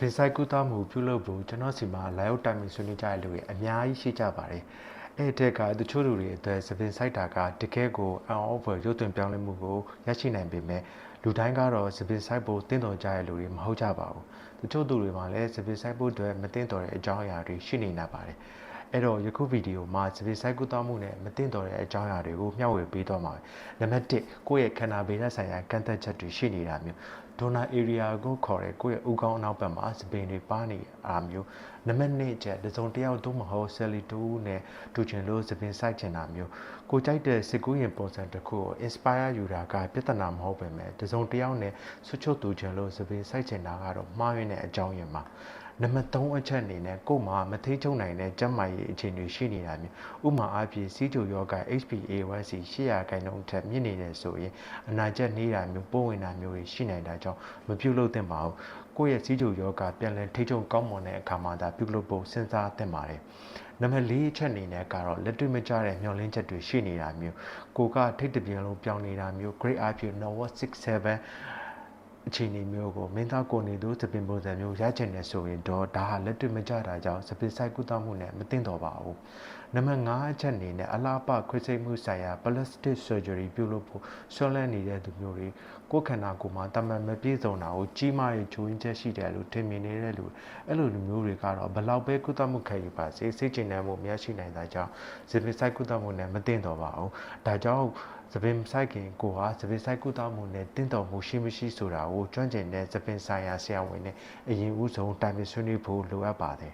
ပင်ဆိုင်ကူတာမှုပြုလုပ်ဖို့ကျွန်တော်စီမှာလာရောက်တိုင်ပင်ဆွေးနွေးကြတဲ့လူတွေအများကြီးရှိကြပါတယ်အဲ့တဲ့ကတချို့လူတွေအတွက်စပင်ဆိုင်တာကတကယ်ကိုအံ့ဩဖွယ်ရုပ်သွင်းပြောင်းလဲမှုကိုရရှိနိုင်ပေမဲ့လူတိုင်းကတော့စပင်ဆိုင်ဖို့တင့်တော်ကြတဲ့လူတွေမဟုတ်ကြပါဘူးတချို့သူတွေမှာလည်းစပင်ဆိုင်ဖို့အတွက်မတင့်တော်တဲ့အကြောင်းအရာတွေရှိနေနိုင်ပါတယ် အဲ့တော့ယခုဗီဒီယိုမှာစပင်ဆိုင်ကူတာမှုနဲ့မတင့်တော်တဲ့အကြောင်းအရာတွေကိုမျှဝေပေးတော့မှာပဲနံပါတ်1ကိုယ့်ရဲ့ခန္ဓာဗေဒဆိုင်ရာကန့်သက်ချက်တွေရှိနေတာမျိုးဒေါနာ area ကိုခေါ်တဲ့ကိုယ့်ရဲ့ဥကောင်းအနောက်ဘက်မှာစပင်တွေပါနေအားမျိုးနံပါတ်2ချက်တစ်စုံတစ်ယောက်သို့မဟုတ်ဆယ်လီတူနဲ့တူချင်လို့စပင်ဆိုင်ချင်တာမျိုးကိုကြိုက်တဲ့စစ်ကူးရင်ပုံစံတစ်ခုကို inspire ယူတာကပြဿနာမဟုတ်ပဲမဲ့တစ်စုံတစ်ယောက်နဲ့ဆွချွတ်တူချင်လို့စပင်ဆိုင်ချင်တာကတော့မှားရင်းတဲ့အကြောင်းရင်းပါ နံပါတ်3အချက်အနေနဲ့ကို့မှာမထိချုံနိုင်တဲ့ကျန်းမာရေးအခြေအနေရှိနေတာမျိုးဥမာအားဖြင့်စီးချိုယောဂ HbA1c 800ခန့်နှုန်းထက်မြင့်နေတယ်ဆိုရင်အနာကျက်နေတာမျိုးပိုးဝင်တာမျိုးတွေရှိနိုင်တာကြောင့်မပြုလုပ်သင့်ပါဘူးကိုယ့်ရဲ့စီးချိုယောဂပြန်လည်ထိချုံကောင်းမွန်တဲ့အခါမှာဒါပြုလုပ်ဖို့စဉ်းစားသင့်ပါတယ်နံပါတ်၄အချက်အနေနဲ့ကတော့လက်တွေ့မကျတဲ့မျောလင်းချက်တွေရှိနေတာမျိုးကိုကထိတ်တပြင်းလုံးပြောင်းနေတာမျိုး grade အဖြစ် Nova 67 အခြေအနေမျိုးကိုမင်းသားကိုနေသူစပင်ပုံစံမျိုးရချင်တယ်ဆိုရင်တော့ဒါဟာလက်တွေ့မကျတာကြောင့်စပင်ဆိုင်ကုသမှုနဲ့မသင့်တော်ပါဘူးနံပါတ်5အချက်အနေနဲ့အလားပခွေစိတ်မှုဆိုင်ရာ plastic surgery ပြုလုပ်ဖို့ဆွဲလန်းနေတဲ့သူမျိုးတွေကိုယ်ခန္ဓာကိုယ်မှာတမန်မပြည့်စုံတာကိုကြီးမားရေးချိုးရင်းချက်ရှိတယ်လို့ထင်မြင်နေတဲ့လူအဲ့လိုလူမျိုးတွေကတော့ဘလောက်ပဲကုသမှုခံယူပါစေစိတ်ကျဉ်တဲ့မှုများရှိနိုင်တာကြောင့်စပင်ဆိုင်ကုသမှုနဲ့မသင့်တော်ပါဘူးဒါကြောင့် သပင်ဆိုင်ခင်ကိုဟာသပင်ဆိုင်ကုသမှုနဲ့တင့်တော်မှုရှိမရှိဆိုတာကိုကျွမ်းကျင်တဲ့သပင်ဆိုင်ရာဆရာဝန်နဲ့အရင်ဦးဆုံးတိုင်ပင်ဆွေးနွေးဖို့လိုအပ်ပါတယ်